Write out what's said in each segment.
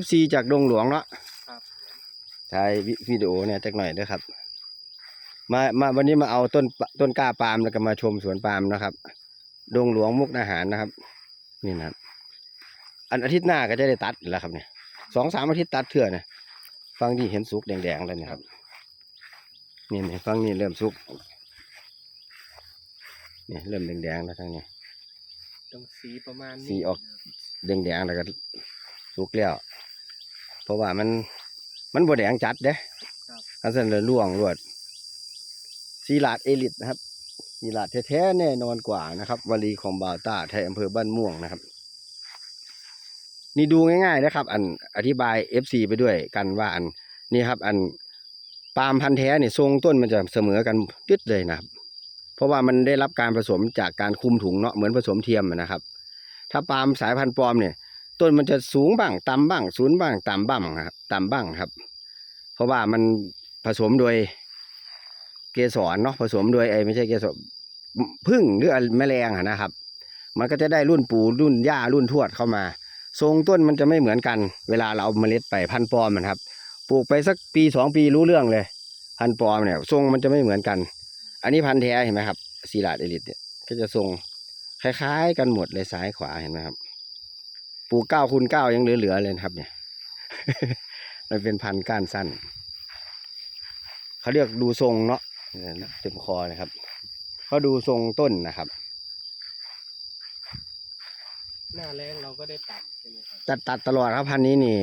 FC จากดงหลวงเนาะครับถ่ายวิวิดีโอเนี่ยจักหน่อยด้วยครับ มามาวันนี้มาเอาต้นปต้นกล้าปาล์มแล้วก็มาชมสวนปาล์มนะครับ ดงหลวงมุกดาหารนะครับ นี่นะครับ อันอาทิตย์หน้าก็จะได้ตัดแล้วครับเนี่ยสองสามอาทิตย์ตัดเถื่อนะฟังที่เห็นสุกแดงๆแล้วเนี่ยครับนี่นี่ฟังนี่เริ่มสุกนี่เริ่มแดงๆแล้วทั้งนี้ต้องสีประมาณนี้สีออกแดงๆแล้วก็สุกแล้ว เพราะว่ามันมันบดแดงจัดเด้อันนั้นเลยล่วงรวดซีลาดเอลิทนะครับซีลาดแท้ๆแน่นอนกว่านะครับวลีของบาวต้าไทยอำเภอบ้านม่วงนะครับ นี่ดูง่ายๆนะครับ อันอธิบาย FC ไปด้วยกันว่าอันนี่ครับ อันปาล์มพันธุ์แท้เนี่ยทรงต้นมันจะเสมอกันยึดเลยนะครับ เพราะว่ามันได้รับการผสมจากการคุมถุงเนาะเหมือนผสมเทียมอะนะครับ ถ้าปาล์มสายพันธุ์ปลอมเนี่ย ต้นมันจะสูงบ้างต่ำบ้างสูงบ้างต่ำบ้างครับต่ำบ้างครับ เพราะว่ามันผสมโดยเกสรเนาะผสมโดยไอ้ไม่ใช่เกสรพึ่งหรือแมลงนะครับ มันก็จะได้รุ่นปู่รุ่นย่ารุ่นทวดเข้ามา ทรงต้นมันจะไม่เหมือนกัน เวลาเราเอาเมล็ดไปพันปอมมันครับ ปลูกไปสักปีสองปีรู้เรื่องเลย พันปอมเนี่ย ทรงมันจะไม่เหมือนกัน อันนี้พันแท้เห็นไหมครับซีลาดเอลิทเนี่ยก็จะทรงคล้าย ๆ กันหมดเลยซ้ายขวาเห็นไหมครับ ปลูกเก้าคูณเก้ายังเหลือๆเลยนะครับ เนี่ย มันเป็นพันธุ์ก้านสั้น เขาเรียกดูทรงเนาะเนี่ยเต็มคอเลยครับเขาดูทรงต้นนะครับ หน้าแรงเราก็ได้ตัดใช่ไหมครับตัดตัดตลอดครับพันธุ์นี้นี่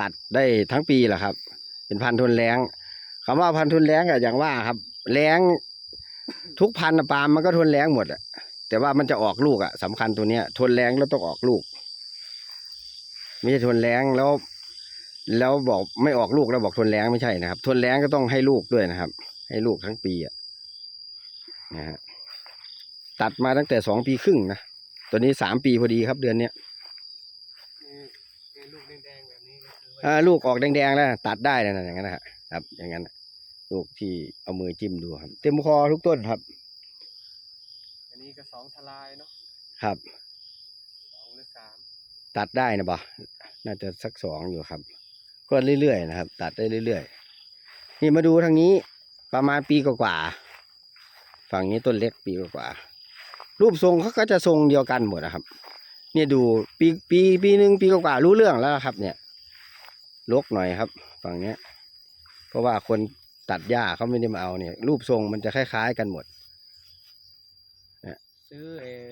ตัดได้ทั้งปีแหละครับ เป็นพันธุ์ทนแรงคำว่าพันธุ์ทนแรงอะอย่างว่าครับ แรงทุกพันธุ์อะปาล์มมันก็ทนแรงหมดอะแต่ว่ามันจะออกลูกอะสำคัญตัวเนี้ย ทนแรงแล้วต้องออกลูก ไม่ใช่ทนแรงแล้ว แล้วบอกไม่ออกลูกแล้วบอกทนแรงไม่ใช่นะครับ ทนแรงก็ต้องให้ลูกด้วยนะครับ ให้ลูกทั้งปีอะนะฮะตัดมาตั้งแต่สองปีครึ่งนะตัวนี้สามปีพอดีครับเดือนเนี้ยนี่นี่ลูกแดงๆแบบนี้ก็คือว่าอ่าลูกออกแดงๆแล้วตัดได้นะอย่างนั้นนะครับครับ อย่างนั้นน่ะลูกที่เอามือจิ้มดูครับ เต็มคอทุกต้นครับ อันนี้ก็สองทลายเนาะครับสองหรือสาม ตัดได้นะบ่น่าจะสักสองอยู่ครับ ก็เรื่อยๆนะครับ ตัดได้เรื่อยๆ นี่มาดูทางนี้ประมาณปีกว่าๆฝั่งนี้ต้นเล็กปีกว่าๆรูปทรงเขาก็จะทรงเดียวกันหมดนะครับ เนี่ยดูปีปีปีหนึ่งปีกว่าๆรู้เรื่องแล้วครับ เนี่ยลกหน่อยครับ ฝั่งเนี้ย เพราะว่าคนตัดหญ้าเขาไม่ได้มาเอาเนี่ย รูปทรงมันจะคล้ายๆกันหมดซื้อเออรถเออขับ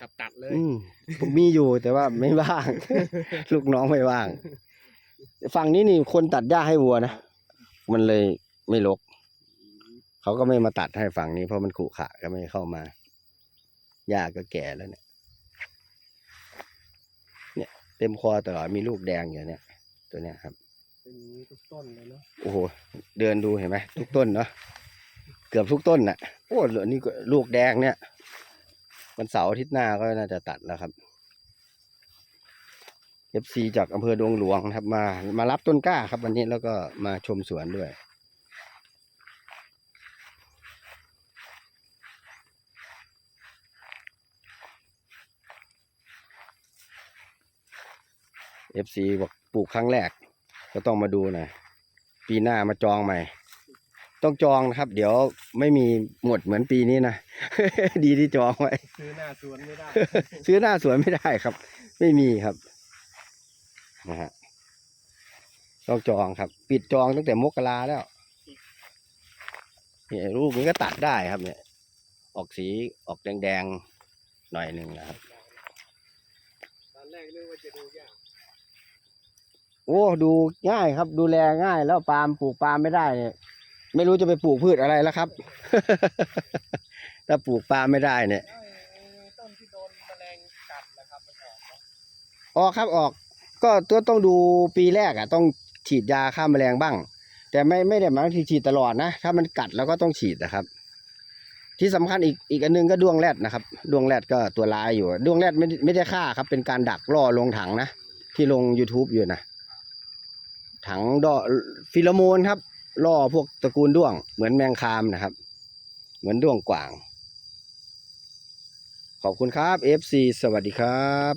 ขับตัดเลย อืมผมมีอยู่แต่ว่าไม่ว่าง ลูกน้องไม่ว่าง ฝั่งนี้นี่คนตัดหญ้าให้วัวนะ มันเลยไม่ลกเขาก็ไม่มาตัดให้ฝั่งนี้เพราะมันขรุขระก็ไม่เข้ามาหญ้าก็แก่แล้วเนี่ย เนี่ย เต็มคอตลอดมีลูกแดงอยู่เนี่ย ตัวเนี้ยครับ เป็นอย่างนี้ทุกต้นเลยเนาะโอ้โห เดินดูเห็นไหมทุกต้นเนาะเกือบทุกต้นน่ะ โอ้เหลือนี่ก็ลูกแดงเนี่ย วันเสาร์อาทิตย์หน้าก็น่าจะตัดแล้วครับ FC จากอำเภอดวงหลวงครับมา มารับต้นกล้าครับวันนี้แล้วก็มาชมสวนด้วย FC บอกปลูกครั้งแรก ก็ต้องมาดูหน่อยปีหน้ามาจองใหม่ ต้องจองนะครับ เดี๋ยวไม่มีหมดเหมือนปีนี้นะ ดีที่จองไว้ ซื้อหน้าสวนไม่ได้ ซื้อหน้าสวนไม่ได้ครับ ไม่มีครับนะฮะต้องจองครับ ปิดจองตั้งแต่มกราแล้วเนี่ยรูปนี้ก็ตัดได้ครับ เนี่ย ออกสีออกแดงๆหน่อยหนึ่งนะครับตอนแรกนึกว่าจะดูยากโอ้ดูง่ายครับ ดูแลง่ายแล้วปาล์มปลูกปาล์มไม่ได้เนี่ย ไม่รู้จะไปปลูกพืชอะไรแล้วครับ ถ้าปลูกปาล์มไม่ได้เนี่ยแล้วไอ้ต้นที่โดนแมลงกัดนะครับมันออกเนาะออกครับออก ก็ตัวต้องดูปีแรกอะ ต้องฉีดยาฆ่าแมลงบ้าง แต่ไม่ไม่ได้หมายที่ฉีดตลอดนะ ถ้ามันกัดแล้วก็ต้องฉีดนะครับ ที่สำคัญอีกอีกอันหนึงก็ดวงแรดนะครับ ดวงแรดก็ตัวร้ายอยู่ ดวงแรดไม่ได้ไม่ได้ฆ่าครับ เป็นการดักล่อลงถังนะที่ลง youtube อยู่นะถังดอฟิโลโมนครับ ล่อพวกตระกูลด้วง เหมือนแมงคามนะครับ เหมือนด้วงกว่าง ขอบคุณครับ FC สวัสดีครับ